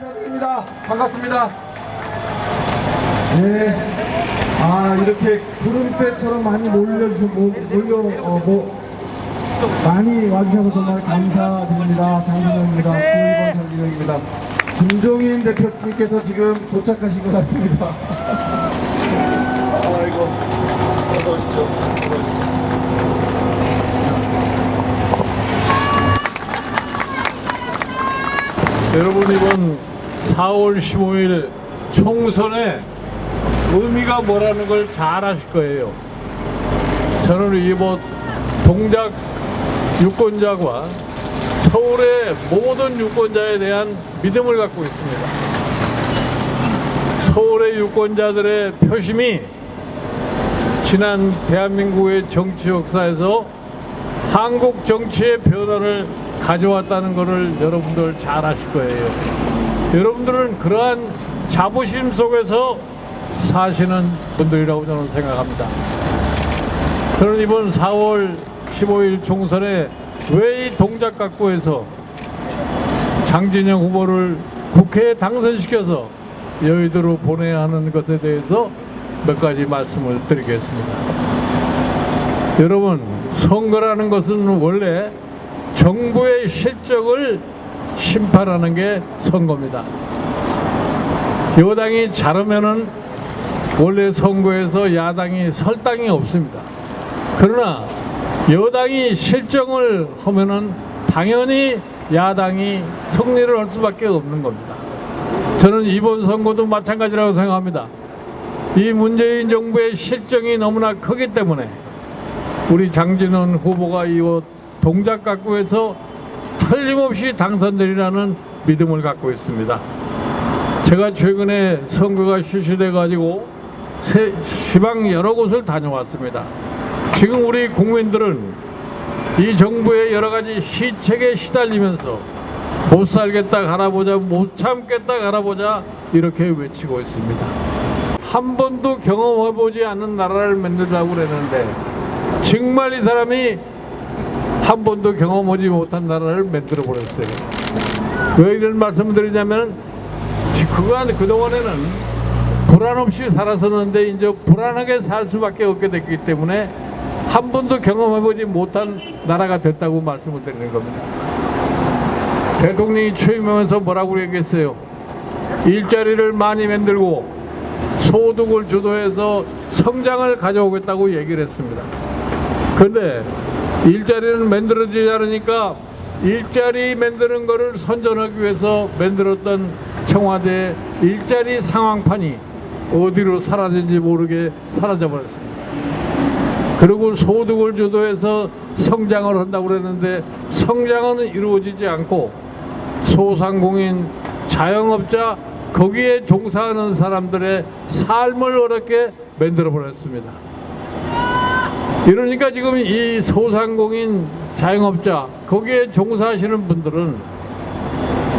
반갑습니다. 반갑습니다. 네. 아, 이렇게 구름대처럼 많이 몰려주, 모- 몰려, 어, 뭐, 많이 와주셔서 정말 감사드립니다. 장진영입니다. 9번 장진영입니다. 김종인 대표님께서 지금 도착하신 것 같습니다. 아이고, 어서 오십시오. 여러분 이번 4월 15일 총선의 의미가 뭐라는 걸 잘 아실 거예요. 저는 이번 동작 유권자와 서울의 모든 유권자에 대한 믿음을 갖고 있습니다. 서울의 유권자들의 표심이 지난 대한민국의 정치 역사에서 한국 정치의 변화를 가져왔다는 것을 여러분들 잘 아실 거예요. 여러분들은 그러한 자부심 속에서 사시는 분들이라고 저는 생각합니다. 저는 이번 4월 15일 총선에 왜 이 동작각구에서 장진영 후보를 국회에 당선시켜서 여의도로 보내야 하는 것에 대해서 몇 가지 말씀을 드리겠습니다. 여러분 선거라는 것은 원래 정부의 실적을 심판하는 게 선거입니다. 여당이 잘하면은 원래 선거에서 야당이 설 땅이 없습니다. 그러나 여당이 실정을 하면은 당연히 야당이 승리를 할 수밖에 없는 겁니다. 저는 이번 선거도 마찬가지라고 생각합니다. 이 문재인 정부의 실정이 너무나 크기 때문에 우리 장진원 후보가 이 동작각구에서 틀림없이 당선되리라는 믿음을 갖고 있습니다. 제가 최근에 선거가 실시돼 가지고 시방 여러 곳을 다녀왔습니다. 지금 우리 국민들은 이 정부의 여러 가지 시책에 시달리면서 못 살겠다 가라보자 못 참겠다 가라보자 이렇게 외치고 있습니다. 한 번도 경험해보지 않은 나라를 만들자고 그랬는데 정말 이 사람이 한 번도 경험하지 못한 나라를 만들어 버렸어요. 왜 이런 말씀을 드리냐면 그간 그동안에는 불안 없이 살았었는데 이제 불안하게 살 수밖에 없게 됐기 때문에 한 번도 경험해보지 못한 나라가 됐다고 말씀을 드리는 겁니다. 대통령이 취임하면서 뭐라고 얘기했어요? 일자리를 많이 만들고 소득을 주도해서 성장을 가져오겠다고 얘기를 했습니다. 그런데 일자리는 만들어지지 않으니까 일자리 만드는 거를 선전하기 위해서 만들었던 청와대 일자리 상황판이 어디로 사라진지 모르게 사라져 버렸습니다. 그리고 소득을 주도해서 성장을 한다고 그랬는데 성장은 이루어지지 않고 소상공인 자영업자 거기에 종사하는 사람들의 삶을 어렵게 만들어 버렸습니다. 이러니까 지금 이 소상공인 자영업자 거기에 종사하시는 분들은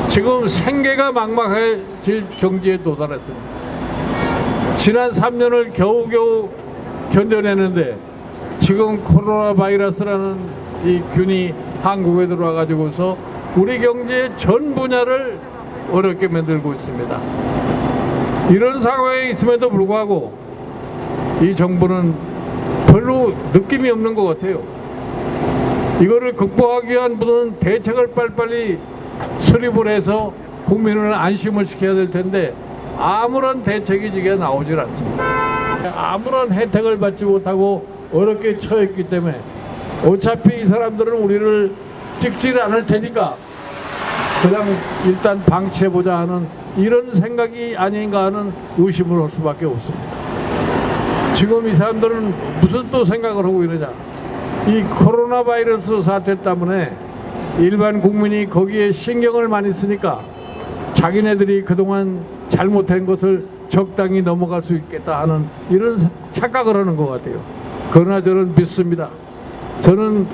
지금 생계가 막막해질 경지에 도달했습니다. 지난 3년을 겨우겨우 견뎌내는데 지금 코로나 바이러스라는 이 균이 한국에 들어와 가지고서 우리 경제의 전 분야를 어렵게 만들고 있습니다. 이런 상황에 있음에도 불구하고 이 정부는 별로 느낌이 없는 것 같아요. 이거를 극복하기 위한 무슨 대책을 빨리빨리 수립을 해서 국민을 안심을 시켜야 될 텐데 아무런 대책이 지금 나오질 않습니다. 아무런 혜택을 받지 못하고 어렵게 처했기 때문에 어차피 이 사람들은 우리를 찍질 않을 테니까 그냥 일단 방치해보자 하는 이런 생각이 아닌가 하는 의심을 할 수밖에 없습니다. 지금 이 사람들은 무슨 또 생각을 하고 이러냐. 이 코로나 바이러스 사태 때문에 일반 국민이 거기에 신경을 많이 쓰니까 자기네들이 그동안 잘못한 것을 적당히 넘어갈 수 있겠다 하는 이런 사- 착각을 하는 것 같아요. 그러나 저는 믿습니다. 저는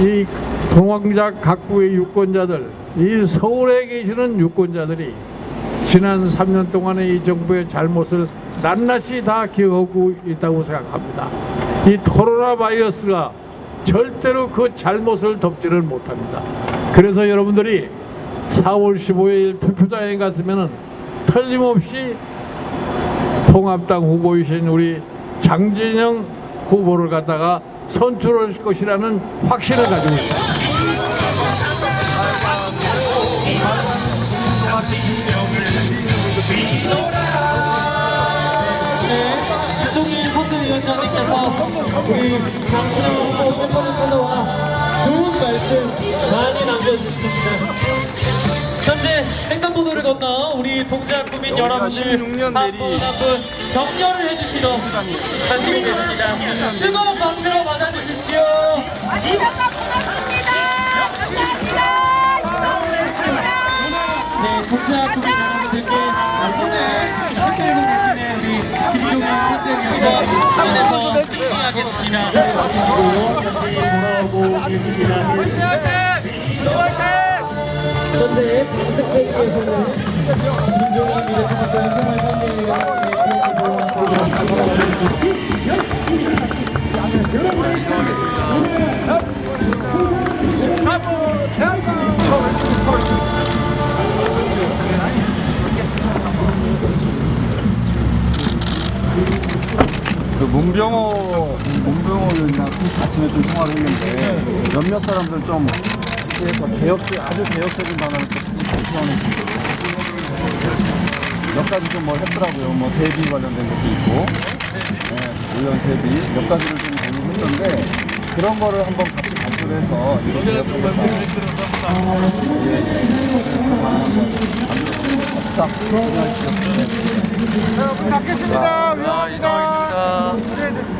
이 동왕작 각구의 유권자들, 이 서울에 계시는 유권자들이 지난 3년 동안의 이 정부의 잘못을 낱낱이 다 기억하고 있다고 생각합니다. 이 코로나 바이러스가 절대로 그 잘못을 덮지를 못합니다. 그래서 여러분들이 4월 15일 투표장에 갔으면은 틀림없이 통합당 후보이신 우리 장진영 후보를 갖다가 선출할 것이라는 확신을 가지고 있습니다. 우리 후보 팬분을 찾아와 좋은 말씀 많이 남겨주셨습니다. 현재 횡단보도를 건너 우리 동작 구민 여러분들 16년 한 내리 분한분 격려를 해주시러 가시고 계십니다. 뜨거운 박수로 맞아주십시오. 김종인 미래통합당 생활관계위원장 그 문병호 문병호 의원이랑 아침에 좀 통화를 했는데 몇몇 사람들 좀 그래서 개혁 아주 개혁적인 방안을 또 제시하는 몇 가지 좀뭐 했더라고요. 뭐 세비 관련된 것도 있고, 예, 의원 세비 몇 가지를 좀 논의했는데 그런 거를 한번 같이 발표를 해서 이런 방안 예, 예. 방안 한번 만들어서 자, 수고하십시오. 네. 자, 문 닫겠습니다. 위원입니다.